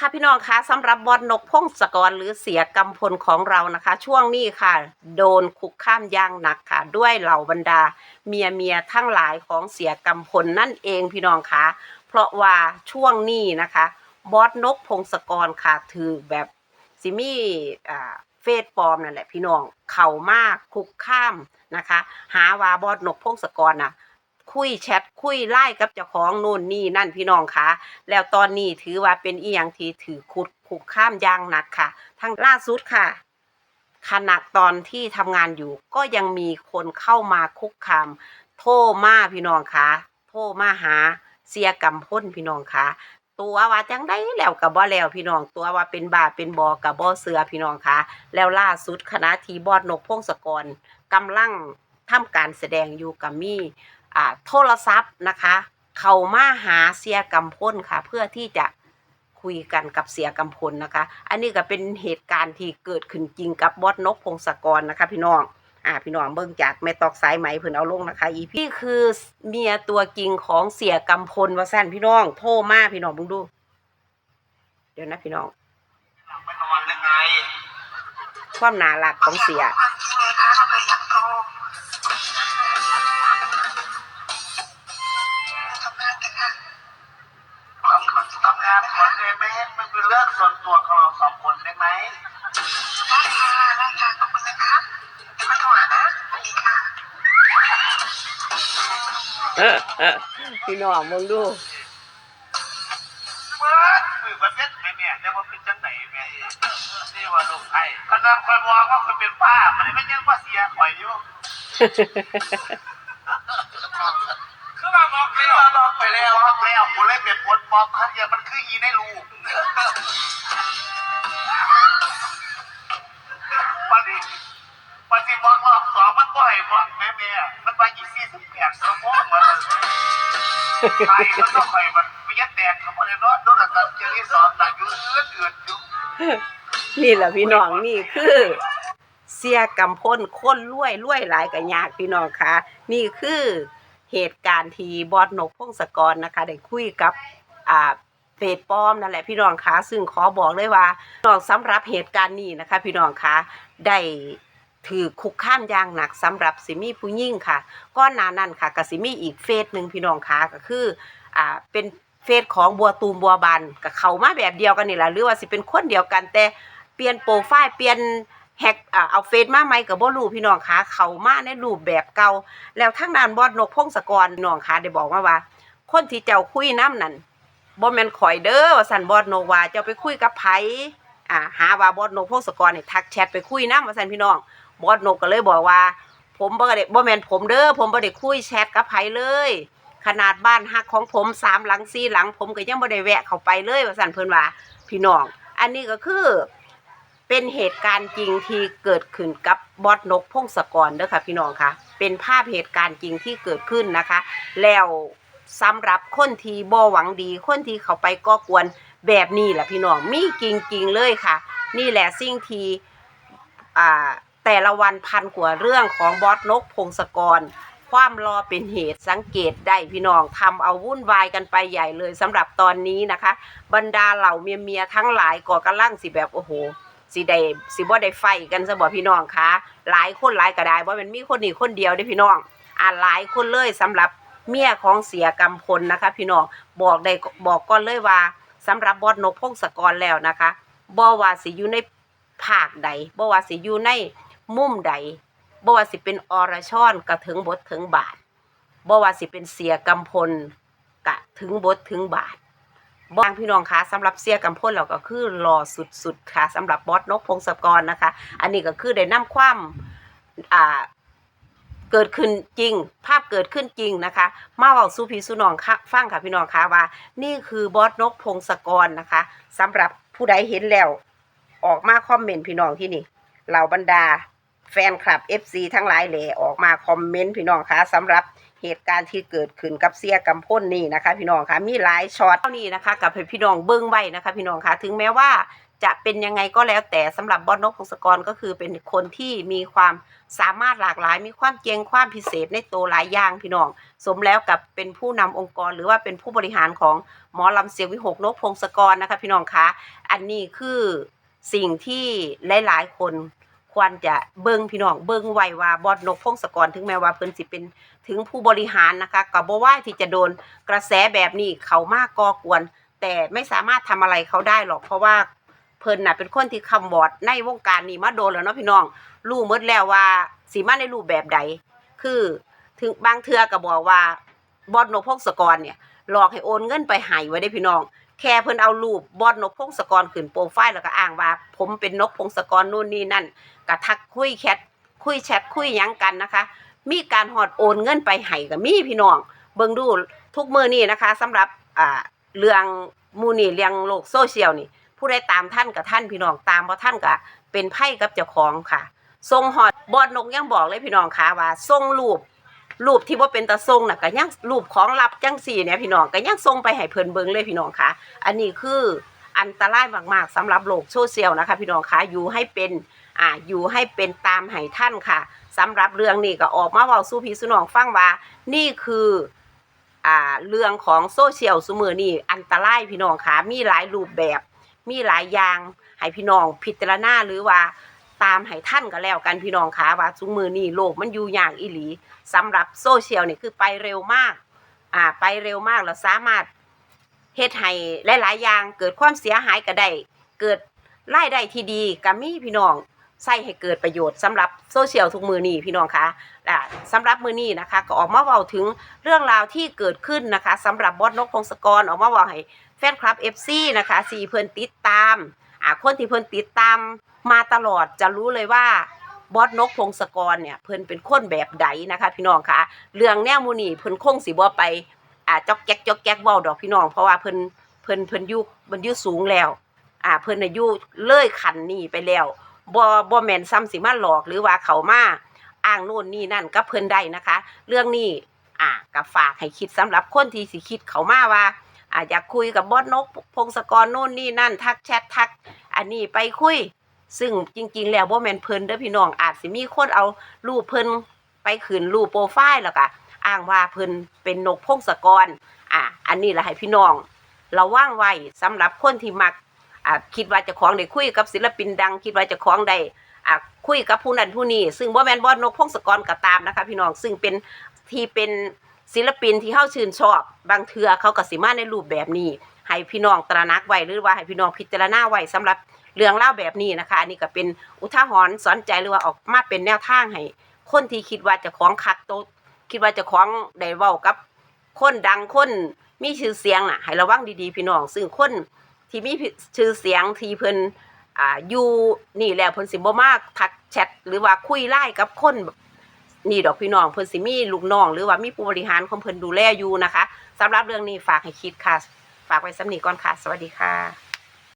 ค่ะพี่น้องคะสำหรับบอลนกพงศกรหรือเสียกำพลของเรานะคะ ช่วงนี้ค่ะ โดนคุกข้ามย่างหนักค่ะ ด้วยเหล่าบรรดา เมียเมียทั้งหลายของเสียกำพลนั่นเองพี่น้องคะเพราะว่าช่วงนี้นะคะ บอสนกพงศกรค่ะถือแบบซิมีอ่าเฟซปลอมนั่นแหละพี่น้องเข่ามากคุกข้ามนะคะ หาว่าบอสนกพงศกรน่ะ คุยแชทคุยไล่กับเจ้าของนู่นนี่นั่นพี่น้องคะแล้วตอนนี้ถือว่าเป็นอีหยังที่ถือคุดคุกข้ามย่างหนักค่ะทั้งล่าสุดค่ะขณะตอนที่ทำงานอยู่ก็ยังมีคนเข้ามาคุกคามโทรมาพี่น้องคะโทรมาหาเสียกำพ้นพี่น้องคะตัวว่าจังได้แล้วกับบ่แล้วพี่น้องตัวว่าเป็นบาเป็นบอกับ่เสือพี่น้องคะแล้วล่าสุดคณะทีบอดนกพงศกรกำลังทำการแสดงอยู่กับมี่ โทรศัพท์นะคะ เขามาหาเสียกำพลค่ะ เพื่อที่จะคุยกันกับเสียกำพลนะคะ อันนี้ก็เป็นเหตุการณ์ที่เกิดขึ้นจริงกับบอสนกพงศกรนะคะ พี่น้อง อ่า พี่น้องเบิ่งจากแม่ตอกสายไหมเพิ่นเอาลงนะคะ อีพี่คือเมียตัวจริงของเสียกำพลว่าสั้นพี่น้อง โทรมาพี่น้องเบิ่งดู เดี๋ยวนะพี่น้องไม่นอนยังไงความน่ารักของเสีย พี่น้องเบิ่งดูเมื่อคือประเทศไหนเนี่ยจะว่าเป็นจังไหนแม่นี่ว่าลูกไอ้ขนาดคอยมองว่าคอยเป็นป้ามันไม่ยังว่าเสียข่อยอยู่คือมาบอกไปแล้วบอกไปแล้วบอกแล้วกูเล่นเป็นบทบอกครั้งเดียวมันคืออีในลูกมันดิมันสิบอกร อบสองมันบ่อยบอกแม่แม่มันไปอีกสี่สิบแปดสมองมันใครมันต้องใครมันไม่ยัดแตกเขาบ่ได้นอนโดนตัดเจอที่สองหนักอยู่เอื้อเอือดอยู่นี่แหละพี่น้องนี่คือ เสียกำพ้นคนรวยรวยหลายกันยากพี่น้องคะนี่คือเหตุการณ์ที่บอสนกพงศกรนะคะ ได้คุยกับอ่าเฟซปลอมนั่นแหละพี่น้องคะซึ่งขอบอกเลยว่าน้องสำหรับเหตุการณ์นี้นะคะ พี่น้องคะได้ ถือคุกข้ามอย่างหนักสำหรับสิมีผู้ยิ่งค่ะก้อนนานั้นค่ะกับสิมีอีกเฟซหนึ่งพี่น้องคะก็คืออ่าเป็นเฟซของบัวตูมบัวบานกับเขามาแบบเดียวกันนี่แหละหรือว่าสิเป็นคนเดียวกัน แต่เปลี่ยนโปรไฟล์เปลี่ยนแฮกเอาเฟซมาใหม่กับบ่รู้พี่น้องคะเขามาในรูปแบบเก่าแล้วทางด้านบอดนกพงศกรน้องคะได้บอกมาว่า คนที่เจ้าคุยน้ำนั่นบ่แม่นข่อยเด้อว่าสันบอดนกว่าเจ้าไปคุยกับไผอ่าหาว่าบอดนกพงศกรนี่ทักแชทไปคุยน้ำว่าสันพี่น้อง บอดนกก็เลยบอกว่า ผมบ่ได้บ่แมนผมเด้อผมบ่ได้คุยแชทกับไผเลย ขนาดบ้านฮักของผมสามหลังสี่หลัง ผมก็ยังบ่ได้แวะเข้าไปเลยว่าสั่นเพิ่นว่าพี่น้อง อันนี้ก็คือเป็นเหตุการณ์จริงที่เกิดขึ้นกับบอสนกพงศกรเด้อค่ะพี่น้องค่ะ เป็นภาพเหตุการณ์จริงที่เกิดขึ้นนะคะ แล้วสำหรับคนที่บ่หวังดี คนที่เขาไปก่อกวนแบบนี้แหละพี่น้องมีจริงๆเลยค่ะ นี่แหละสิ่งที่อ่า แต่ละวันพันกว่าเรื่องของบอสนกพงศกร ความรอเป็นเหตุสังเกตได้พี่น้องทำเอาวุ่นวายกันไปใหญ่เลยสำหรับตอนนี้นะคะ บรรดาเหล่าเมียเมียทั้งหลายก็กำลังสิแบบโอ้โหสิได้สิบ่ได้ไฟกันซะบ่พี่น้องคะหลายคนหลายก็ได้บ่แมันมีคนนี้คนเดียวเด้พี่น้องอ่าหลายคนเลยสำหรับเมียของเสียกำพลนะคะ พี่น้องบอกได้บอกก่อนเลยว่าสำหรับบอดนกพงศกรแล้วนะคะบ่ว่าสิอยู่ในภาคใดบ่ว่าสิอยู่ใน มุมใดบ่ว่าสิเป็นอรชรก็ถึงบทถึงบาทบ่ว่าสิเป็นเสียกำพลก็ถึงบทถึงบาทบางพี่น้องคะสำหรับเสียกำพลเราก็คือรอสุดๆค่ะสำหรับบอสนกพงศกรนะคะ อันนี้ก็คือได้นำความอ่าเกิดขึ้นจริง ภาพเกิดขึ้นจริงนะคะ มาเว้าสู่พี่สู่น้องค่ะฟังค่ะพี่น้องคะว่า นี่คือบอสนกพงศกรนะคะสำหรับผู้ใดเห็นแล้ว ออกมาคอมเมนต์พี่น้องที่นี่เหล่าบรรดา แฟนคลับ FC ทั้งหลายแหล่ออกมาคอมเมนต์พี่น้องคะสำหรับเหตุการณ์ที่เกิดขึ้นกับเสียกำพ้นนี่นะคะ พี่น้องคะมีหลายช็อตเท่านี้นะคะ กับให้พี่น้องเบิ้งไว้นะคะ พี่น้องคะถึงแม้ว่าจะเป็นยังไงก็แล้วแต่สำหรับบอสนกพงศกรก็คือเป็นคนที่มีความสามารถหลากหลาย มีความเก่งความพิเศษในตัวหลายอย่างพี่น้อง สมแล้วกับเป็นผู้นำองค์กร หรือว่าเป็นผู้บริหารของหมอลำเสียงวิหกนกพงศกรนะคะ พี่น้องคะอันนี้คือสิ่งที่หลาย ๆ คน ควรจะเบิ่งพี่น้องเบิ่งไว้ว่าบอสนกพงศกรถึงแม้ว่าเพิ่นสิเป็นถึงผู้บริหารนะคะก็บ่ว่าที่จะโดนกระแสแบบนี้เขามากก่อกวน แต่ไม่สามารถทำอะไรเขาได้หรอก เพราะว่าเพิ่นน่ะเป็นคนที่คำบอดในวงการนี้มาโดนแล้วเนาะพี่น้องรู้หมดแล้วว่าสิมาในรูปแบบใด คือถึงบางเทื่อก็บอกว่าบอสนกพงศกรเนี่ยหลอกให้โอนเงินไปให้ไว้ได้พี่น้อง แค่เพิ่นเอารูปบอสนกพงศกรขึ้นโปรไฟล์แล้วก็อ้างว่า ผมเป็นนกพงศกรนู่นนี่นั่นก็ทักคุยแชทคุยแชทคุยยังกันนะคะ มีการหอดโอนเงินไปให้กับมีพี่น้อง เบิ่งดูทุกมือนี่นะคะสำหรับอ่าเรื่องมูนี่เรื่องโลกโซเชียลนี่ ผู้ใดตามท่านกับท่านพี่น้องตามบ่ท่านก็เป็นไพ่กับเจ้าของค่ะทรงหอดบอดนกยังบอกเลยพี่น้องค่ะว่าทรงรูป รูปที่ว่าเป็นตาทรงน่ะก็ยังรูปของลับจังสี่เนี่ยพี่น้องก็ยังทรงไปให้เพิ่นเบิ่งเลยพี่น้องค่ะ อันนี้คืออันตรายมากๆสำหรับโลกโซเชียลนะคะ พี่น้องค่ะอยู่ให้เป็นอ่าอยู่ให้เป็นตามให้ท่านค่ะสำหรับเรื่องนี้ก็ออกมาเว้าสู่พี่สุน้องฟังว่า นี่คืออ่าเรื่องของโซเชียลสมือนี่อันตรายพี่น้องค่ะมีหลายรูปแบบ มีหลายอย่างให้พี่น้องพิจารณาหรือว่า ตามให้ท่านก็แล้วกันพี่น้องค่ะว่าซุมือนี่โลกมันอยู่อย่างอีหลีสำหรับโซเชียลนี่คือไปเร็วมากอ่าไปเร็วมากแล้วสามารถเฮ็ดให้หลาย ๆ อย่างเกิดความเสียหายก็ได้เกิดรายได้ที่ดีก็มีพี่น้องใส่ให้เกิดประโยชน์สำหรับโซเชียลทุกมือนี้พี่น้องคะอ่าสำหรับมือนี้นะคะ ก็ออกมาเว้าถึงเรื่องราวที่เกิดขึ้นนะคะสำหรับบอสนกพงศกรออกมาเว้าให้แฟนคลับ FC นะคะสี่เพิ่อนติดตามอ่าคนที่เพิ่อนติดตาม มาตลอดจะรู้เลยว่าบอสนกพงศกรเนี่ยเพิ่นเป็นคนแบบใดนะคะพี่น้องคะเรื่องแนวมูนี่เพิ่นคงสิบ่ไปอ่าจอกแจ๊กจอกแจ๊กเว้าดอกพี่น้องเพราะว่าเพิ่นเพิ่นเพิ่นอยู่เพิ่นอยู่สูงแล้ว อ่าเพิ่นอายุเลื่อยขันนี่ไปแล้วบ่บ่แม่นซ้ำสิมาหลอกหรือว่าเขามาอ้างโน่นนี่นั่นก็เพิ่นได้นะคะ เรื่องนี้อ่าก็ฝากให้คิดสำหรับคนที่สิคิดเขามาว่าอ่าอยากคุยกับบอสนกพงศกรโน่นนี่นั่น ทักแชททัก อันนี้ไปคุย ซึ่งจริง ๆ แล้วบ่แม่นเพิ่นเด้อพี่น้องอาจสิมีคนเอารูปเพิ่นไปขึ้นรูปโปรไฟล์แล้วก็อ้างว่าเพิ่นเป็นนกพงศกรอ่าอันนี้ล่ะให้พี่น้องระวังไว้สำหรับคนที่มักอ่าคิดว่าจะของได้คุยกับศิลปินดัง คิดว่าจะของได้อ่าคุยกับผู้นั้นผู้นี้ซึ่งบ่แม่นบ่นกพงศกรก็ตามนะคะ พี่น้องซึ่งเป็นที่เป็นศิลปินที่เฮาชื่นชอบ บางเทื่อเขาก็สิมาในรูปแบบนี้ ให้พี่น้องตระหนักไว้หรือว่าให้พี่น้องพิจารณาไว้สำหรับเรื่องเล่าแบบนี้นะคะอันนี้ก็เป็นอุทาหรณ์สอนใจหรือว่าออกมาเป็นแนวทางให้คนที่คิดว่าจะของคักโตคิดว่าจะของได้เว้ากับ คนดังคนมีชื่อเสียงน่ะให้ระวังดีๆพี่น้อง ซึ่งคนที่มีชื่อเสียงที่เพิ่นอ่าอยู่นี่แล้วเพิ่นสิบ่มากทักแชทหรือว่าคุยไลน์กับคนนี่ดอกพี่น้องเพิ่นสิมีลูกน้องหรือว่ามีผู้บริหารของเพิ่นดูแลอยู่นะคะสำหรับเรื่องนี้ฝากให้คิดค่ะ ฝากไว้สำนีก่อนค่ะ สวัสดีค่ะ